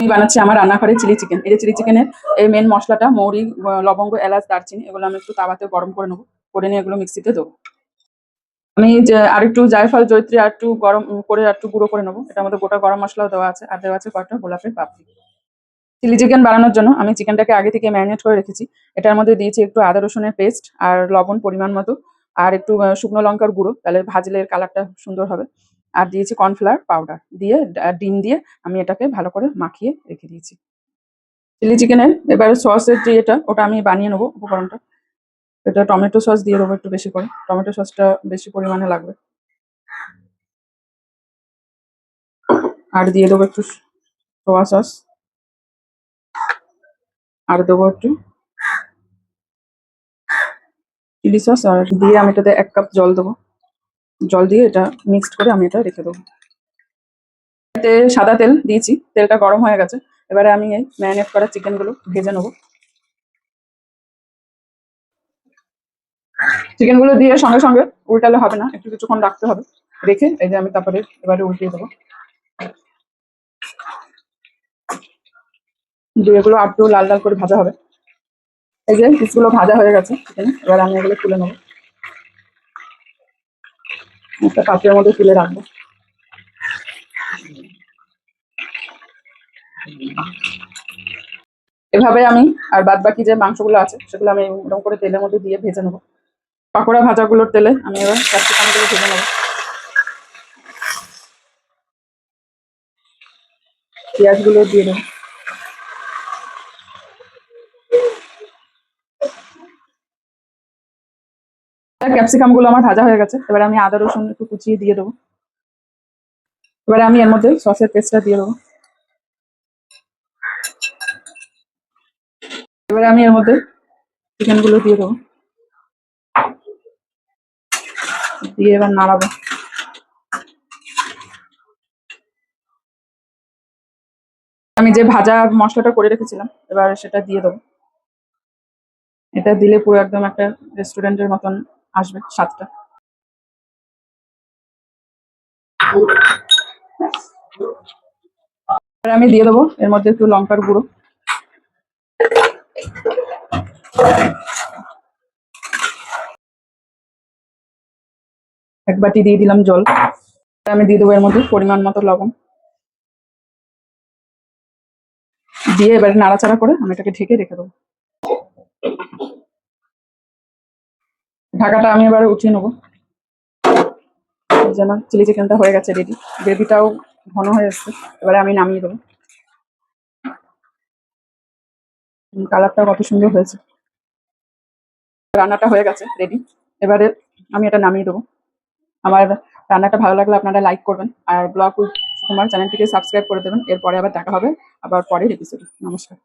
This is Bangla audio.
আমি বানাচ্ছি আমার রান্নাঘরে চিলি চিকেন। এই যে চিলি চিকেনের এই মেন মশলাটা, মৌরি লবঙ্গ, এলাচ, দারচিনি, এগুলো আমি একটু তাওয়াতে গরম করে নেব। করে নিয়ে এগুলো মিক্সিতে দেবো। আমি আর একটু জায়ফল জৈত্রী আর একটু গরম করে আর একটু গুঁড়ো করে নেব। এটার মধ্যে গোটা গরম মশলাও দেওয়া আছে, আর দেওয়া আছে কয়েকটা গোলাপের পাপড়ি। চিলি চিকেন বানানোর জন্য আমি চিকেনটাকে আগে থেকে ম্যারিনেট করে রেখেছি। এটার মধ্যে দিয়েছি একটু আদা, রসুনের পেস্ট আর লবণ পরিমাণ মতো। আর একটু শুকনো লঙ্কার গুঁড়ো, তাহলে ভাজলে কালারটা সুন্দর হবে। আর দিয়েছি কর্নফ্লাওয়ার পাউডার দিয়ে ডিম দিয়ে আমি এটাকে ভালো করে মাখিয়ে রেখে দিয়েছি। চিলি চিকেনের এবারে সসের যে এটা, ওটা আমি বানিয়ে নেব উপকরণটা। এটা টমেটো সস দিয়ে দেবো একটু বেশি করে। টমেটো সসটা বেশি পরিমাণে লাগবে। আর দিয়ে দেবো একটু সোয়া সস। আর দেবো একটু চিলি সস। আর দিয়ে আমি এটাতে এক কাপ জল দেবো। জল দিয়ে এটা মিক্সড করে আমি এটা রেখে দেবো। সাদা তেল দিয়েছি, তেলটা গরম হয়ে গেছে। এবারে আমি এই ম্যারিনেট করা চিকেনগুলো ভেজে নেব। চিকেনগুলো দিয়ে সঙ্গে সঙ্গে উল্টালে হবে না, একটু কিছুক্ষণ রাখতে হবে। রেখে এই যে আমি তারপরে এবারে উল্টিয়ে দেবো। এগুলো আটটু লাল লাল করে ভাজা হবে। এই যে পিসগুলো ভাজা হয়ে গেছে এবার আমি এগুলো তুলে নেব। একটা পাত্রের মধ্যে তুলে রাখব। এভাবে আমি আর বাদ বাকি যে মাংসগুলো আছে, সেগুলো আমি এরকম করে তেলের মধ্যে দিয়ে ভেজে নেব। পাকোড়া ভাজাগুলোর তেলে আমি এবার ক্যাপসিকামগুলো ভেজে নেব। পেঁয়াজগুলো দিয়ে দেবো। ক্যাপসিকামগুলো আমার ভাজা হয়ে গেছে। এবার আমি আদা, রসুন একটু কুচিয়ে দিয়ে দেবো। এবারে আমি এর মধ্যে সসের পেস্টটা দিয়ে দেবো। এবারে আমি এর মধ্যে চিকেনগুলো দিয়ে দেবো। দিয়ে এবার নাড়াবো আমি যে ভাজা মশলাটা করে রেখেছিলাম, এবার সেটা দিয়ে দেবো। এটা দিলে পুরো একদম একটা রেস্টুরেন্টের মতন আসবে সাতটা। আমি দিয়ে দেবো, এর মধ্যে একটু লঙ্কার গুঁড়ো। এক বাটি দিয়ে দিলাম জল। আমি দিয়ে দেবো এর মধ্যে পরিমাণ মতো লবণ। দিয়ে এবার নাড়াচাড়া করে আমি এটাকে ঢেকে রেখে দেবো। ঢাকাটা আমি এবার উঠিয়ে নেব। যেন চিলি চিকেনটা হয়ে গেছে রেডি গ্রেভিটাও ঘন হয়ে এসছে এবারে আমি নামিয়ে দেবো। কালারটা কত সুন্দর হয়েছে। রান্নাটা হয়ে গেছে রেডি এবারে আমি এটা নামিয়ে দেবো। আমার রান্নাটা ভালো লাগলে আপনারা লাইক করবেন, আর ব্লগ সুকুমার চ্যানেলটিকে সাবস্ক্রাইব করে দেবেন। এরপরে আবার দেখা হবে, আবার পরের এপিসোডে নমস্কার।